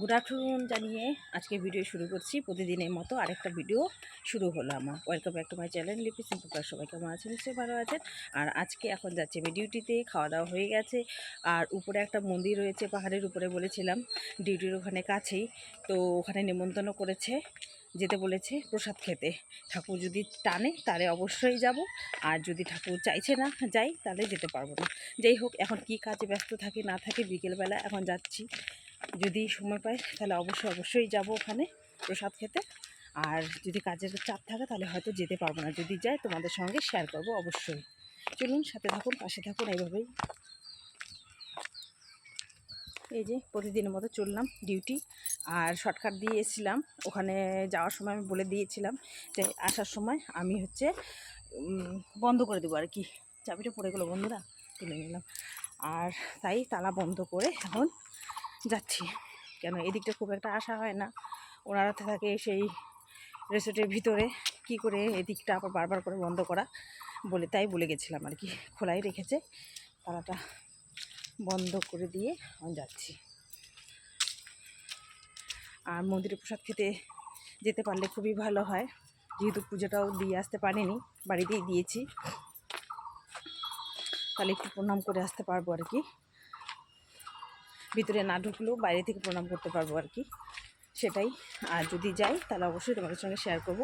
Good afternoon জানিয়ে আজকে video শুরু করছি। প্রতিদিনের মতো আরেকটা ভিডিও শুরু হলো আমার। Welcome back to my channel Lipi simple সবাই কেমন আছেন? নিশ্চয়ই ভালো আছেন। আর আজকে এখন যাচ্ছে ডিউটিতে খাওয়া দাওয়া হয়ে গেছে। আর উপরে একটা মন্দির রয়েছে, পাহাড়ের উপরে বলেছিলাম। ডিউটির ওখানে কাছেই। তো ওখানে নেমন্তন্ন করেছে, যেতে বলেছে প্রসাদ খেতে। ঠাকুর যদি টানে, তাহলে অবশ্যই যাব। আর যদি ঠাকুর চাইছে না যাই, তাহলে যেতে পারব না। যাই হোক, এখন কি কাজে ব্যস্ত থাকে, না থাকে, বিকেলবেলা এখন যাচ্ছি। যদি সময় পাই, তাহলে অবশ্যই অবশ্যই যাব ওখানে প্রসাদ খেতে। আর যদি কাজের চাপ থাকে, তাহলে হয়তো যেতে পারব না। যদি যাই, তোমাদের সঙ্গে শেয়ার করব অবশ্যই। চলুন, সাথে থাকুন, পাশে থাকুন এইভাবেই। এই যে, প্রতিদিনের মতো চললাম ডিউটি আর শর্টকাট দিয়ে এসেছিলাম। ওখানে যাওয়ার সময় আমি বলে দিয়েছিলাম যে, আসার সময় আমি হচ্ছে বন্ধ করে দেবো আর কি। চাবিটা পড়ে গেলো, বন্ধুরা। তুলে নিলাম। আর তাই তালা বন্ধ করে এখন যাচ্ছি। কেন এদিকটা খুব একটা আসা হয় না। ওনারা থাকে সেই রেসর্টের ভিতরে। কি করে এদিকটা আবার বারবার করে বন্ধ করা? বলে তাই বলে গেছিলাম আর কি। খোলাই রেখেছে। তালাটা বন্ধ করে দিয়ে আমি যাচ্ছি। আর মন্দিরে প্রসাদ খেতে যেতে পারলে খুবই ভালো হয়। যেহেতু পুজোটাও দিয়ে আসতে পারিনি, বাড়িতেই দিয়েছি। তাহলে একটু প্রণাম করে আসতে পারব আর কি। ভিতরে না ঢুকলেও বাইরে থেকে প্রণাম করতে পারব আর কি। সেটাই। আর যদি যাই, তাহলে অবশ্যই তোমাদের সঙ্গে শেয়ার করব।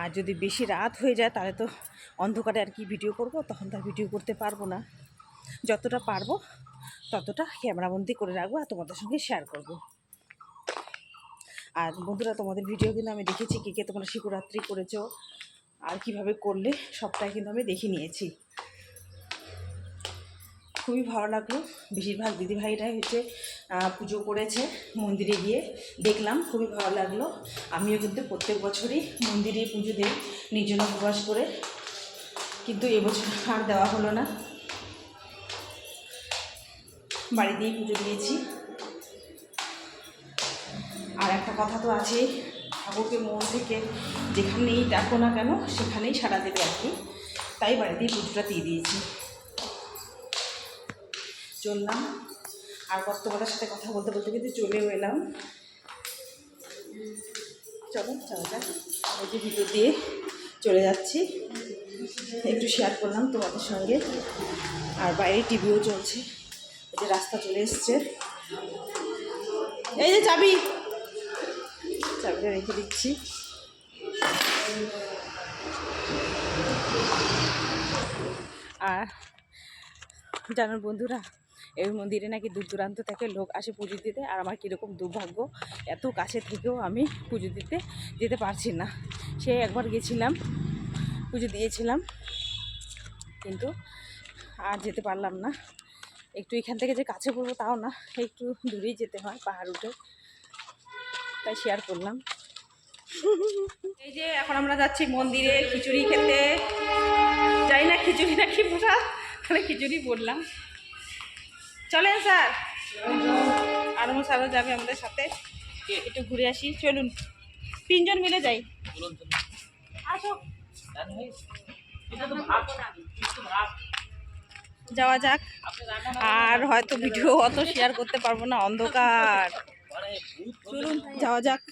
আর যদি বেশি রাত হয়ে যায়, তাহলে তো অন্ধকারে আর কি ভিডিও করব, তখন তো আর ভিডিও করতে পারব না। যতটা পারব, ততটা ক্যামেরাবন্দি করে রাখব আর তোমাদের সঙ্গে শেয়ার করব। আর বন্ধুরা, তোমাদের ভিডিও কিন্তু আমি দেখেছি কে কে তোমরা শিবরাত্রি করেছ, আর কীভাবে করলে, সবটাই কিন্তু আমি দেখে নিয়েছি। খুবই ভালো লাগল। বেশিরভাগ দিদিভাইরাই হচ্ছে পুজো করেছে মন্দিরে গিয়ে। দেখলাম, খুবই ভালো লাগল। আমিও কিন্তু প্রত্যেক বছরই মন্দিরে পুজো দিই, নির্জন উপবাস করে। কিন্তু এবছর আর দেওয়া হলো না। বাড়িতেই পুজো দিয়েছি। আর একটা কথা তো আছে, ঠাকুরকে মন থেকে যেখানেই ডাকো না কেন, সেখানেই সাড়া দেবে আর কি। তাই বাড়িতেই পুজোটা দিয়ে দিয়েছি। চললাম। আর কত তোমাদের সাথে কথা বলতে বলতে কিন্তু চলেও এলাম। চলো চলো, যাক। এই যে ভিতর দিয়ে চলে যাচ্ছি। একটু শেয়ার করলাম তোমাদের সঙ্গে। আর বাইরে টিভিও চলছে। এই যে রাস্তা চলে এসছে। এই যে চাবি। চাবিটা রেখে দিচ্ছি। আর জানার বন্ধুরা এই মন্দিরে নাকি দূর দূরান্ত থেকে লোক আসে পুজো দিতে। আর আমার কীরকম দুর্ভাগ্য, এত কাছে থেকেও আমি পুজো দিতে যেতে পারছি না। সে একবার গেছিলাম, পুজো দিয়েছিলাম, কিন্তু আর যেতে পারলাম না। একটু এখান থেকে যে কাছে পড়ব তাও না, একটু দূরেই যেতে হয়, পাহাড় উঠে। তাই শেয়ার করলাম। এই যে এখন আমরা যাচ্ছি মন্দিরে খিচুড়ি খেতে। যাই না খিচুড়ি না কি তাহলে খিচুড়ি বললাম। চলেন স্যার। আরমো স্যারও যাবে আমাদের সাথে। একটু ঘুরে আসি চলুন। তিনজন মিলে যাই। আসো। যাওয়া যাক। আর হয়তো ভিডিও অত শেয়ার করতে পারব না অন্ধকার। চলুন যাওয়া যাক।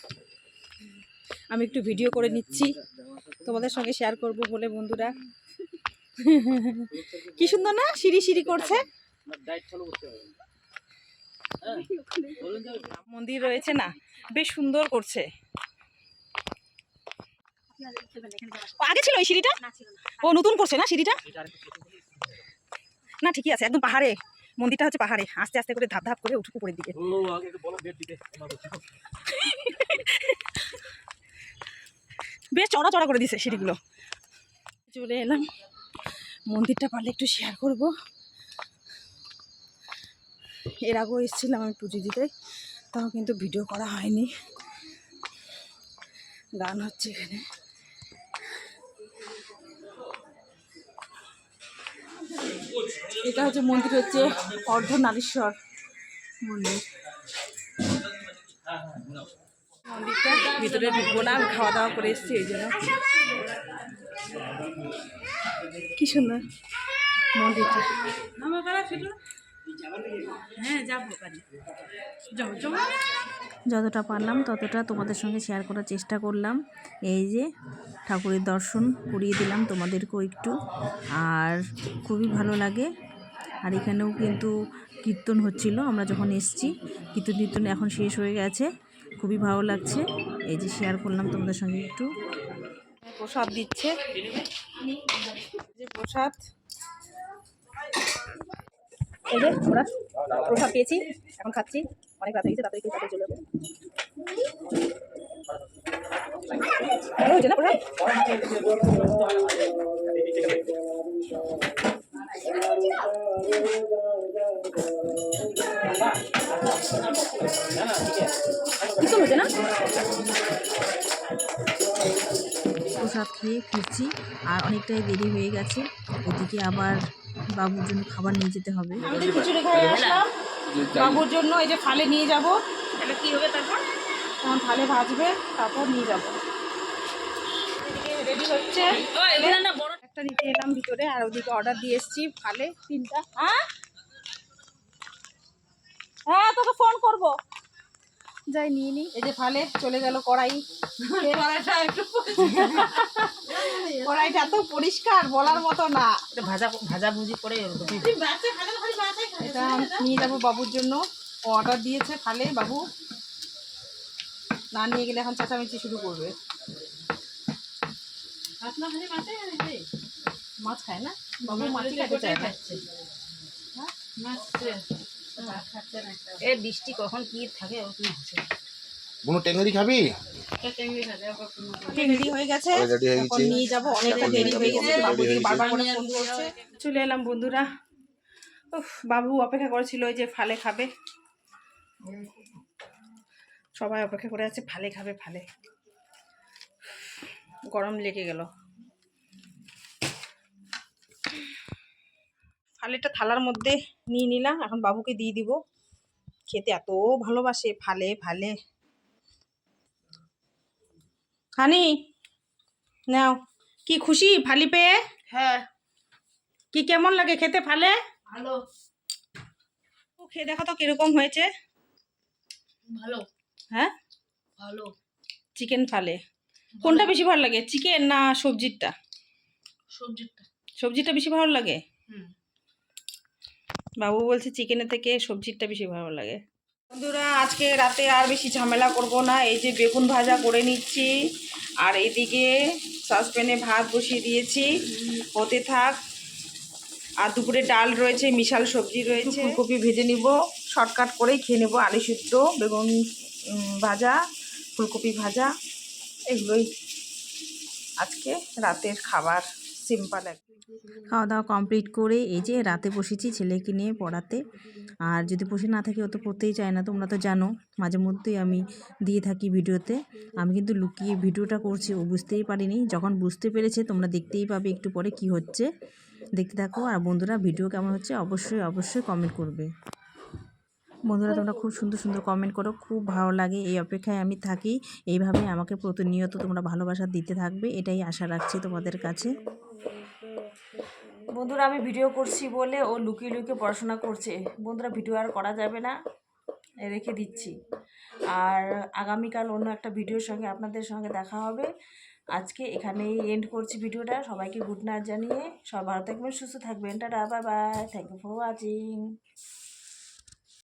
আমি একটু ভিডিও করে নিচ্ছি। তোমাদের সঙ্গে শেয়ার করব বলে বন্ধুরা। কি সুন্দর না? সিঁড়ি সিঁড়ি করছে। মন্দির রয়েছে না? বেশ সুন্দর করছে। আগে ছিল ওই সিঁড়িটা? ও নতুন করছে না সিঁড়িটা? না ঠিকই আছে একদম পাহাড়ে। মন্দিরটা হচ্ছে পাহাড়ে। আস্তে আস্তে করে ধাপ ধাপ করে উঠুক উপরের দিকে। বেশ চড়া চড়া করে দিছে সিঁড়িগুলো। চলে এলাম। মন্দিরটা পারলে একটু শেয়ার করব। এর আগেও এসেছিলাম আমি পুজো দিতে, তাও কিন্তু ভিডিও করা হয়নি। গান হচ্ছে এখানে। এটা হচ্ছে মন্দির হচ্ছে অর্ধনারীশ্বর মন্দির। মন্দিরটা ভিতরে ঢুকবো না, আমি খাওয়া দাওয়া করে এসেছি এই জন্য। কি সুন্দর মন্দিরটা। হ্যাঁ যাব কাজে যাও যাও যতটা পারলাম ততটা তোমাদের সঙ্গে শেয়ার করার চেষ্টা করলাম। এই যে ঠাকুরের দর্শন করিয়ে দিলাম তোমাদেরকেও একটু। আর খুবই ভালো লাগে। আর এখানেও কিন্তু কীর্তন হচ্ছিল আমরা যখন এসছি কীর্তন কীর্তন এখন শেষ হয়ে গেছে। খুবই ভালো লাগছে। এই যে শেয়ার করলাম তোমাদের সঙ্গে একটু। প্রসাদ দিচ্ছে। যে প্রসাদ। এই যে আমরা প্রসাদ পেয়েছি, এখন খাচ্ছি। অনেক রাত হয়ে গেছে, তাড়াতাড়ি তাড়াতাড়ি চলে যাব। ভালো হয়েছে না, প্রসাদ। হয়েছে প্রসাদ খেয়ে ফিরছি, আর অনেকটাই দেরি হয়ে গেছে। ওদিকে আবার বাবুর জন্য খাবার নিয়ে যেতে হবে। আমাদের খিচুড়ি খাই আসলাম। বাবুর জন্য এই যে ফালে নিয়ে যাব। এটা কি হবে তারপর? তখন ফালে ভাজবে তারপর নিয়ে যাব। রেডি হচ্ছে। একটা নিতে এলাম ভিতরে আর ওদিকে অর্ডার দিয়ে এসেছি ফালে তিনটা। হ্যাঁ? হ্যাঁ তোকে ফোন করব। যাই নিয়ে নি। এই যে ফালে চলে গেল কড়াই। কড়াইটা একটু কড়াইটা এত পরিষ্কার বলার মতো না। ভাজা ভাজা ভুজি করে এটা নিয়ে যাব বাবুর জন্য। ও অর্ডার দিয়েছে ফালে বাবু। না নিয়ে গেলে এখন চেঁচামেচি শুরু করবে। মাছ খায় না? বাবু মাছই খেতে চায় না। এ বৃষ্টি কখন কি থাকে বুনু টেঙ্গরি খাবি? রেডি হয়ে গেছে। নিয়ে যাব অনেকটা দেরি হয়ে গেছে। বারবার করে ফোন করছে। চলে এলাম বন্ধুরা। উফ, বাবু অপেক্ষা করেছিল ওই যে ফালে খাবে। সবাই অপেক্ষা করে আছে ফালে খাবে ফালে। গরম লেগে গেল। ফালেটা থালার মধ্যে নিয়ে নিলাম। এখন বাবুকে দিয়ে দিব। খেতে এত ভালোবাসে ফালে ফালে। হানি নাও। কি খুশি ফালি পেয়ে? হ্যাঁ। কি কেমন লাগে খেতে ফালে? ভালো। ও খেয়ে দেখো তো কীরকম হয়েছে। ভালো। হ্যাঁ? ভালো। চিকেন ফালে। কোনটা বেশি ভালো লাগে চিকেন না সবজিরটা? সবজিটা সবজিটা বেশি ভালো লাগে? হুম। বাবু বলছে চিকেনের থেকে সবজিটা বেশি ভালো লাগে। বন্ধুরা, আজকে রাতে আর বেশি ঝামেলা করব না। এই যে বেগুন ভাজা করে নিচ্ছি। আর এদিকে সসপ্যানে ভাত বসিয়ে দিয়েছি। হতে থাক। আর দুপুরে ডাল রয়েছে মিশাল সবজি রয়েছে। ফুলকপি ভেজে নিব, শর্টকাট করেই খেয়ে নেব, আলু সিদ্ধ, বেগুন ভাজা, ফুলকপি ভাজা, এগুলোই আজকে রাতের খাবার। সিম্পল এক খাওয়া দাওয়া কমপ্লিট করে এই যে রাতে বসেছি ছেলেকে নিয়ে পড়াতে। আর যদি বসে না থাকি ও তো পড়তেই চায় না, তোমরা তো জানো, মাঝে মধ্যেই আমি দিয়ে থাকি ভিডিওতে। আমি কিন্তু লুকিয়ে ভিডিওটা করছি, ও বুঝতেই পারিনি। যখন বুঝতে পেরেছে, তোমরা দেখতেই পাবে একটু পরে কি হচ্ছে। দেখতে থাকো। আর বন্ধুরা, ভিডিও কেমন হচ্ছে, অবশ্যই অবশ্যই কমেন্ট করবে। বন্ধুরা, তোমরা খুব সুন্দর সুন্দর কমেন্ট করো। খুব ভালো লাগে এই অপেক্ষায় আমি থাকি। এইভাবে আমাকে প্রতিনিয়ত তোমরা ভালোবাসা দিতে থাকবে, এটাই আশা রাখছি তোমাদের কাছে। বন্ধুরা, আমি ভিডিও করছি বলে ও লুকিয়ে লুকিয়ে পড়াশোনা করছে। বন্ধুরা ভিডিও আর করা যাবে না। রেখে দিচ্ছি। আর আগামীকাল অন্য একটা ভিডিওর সঙ্গে আপনাদের সঙ্গে দেখা হবে। আজকে এখানেই এন্ড করছি ভিডিওটা সবাইকে গুড নাইট জানিয়ে সব ভালো থাকবেন, সুস্থ থাকবেন। Tata bye bye thank you for watching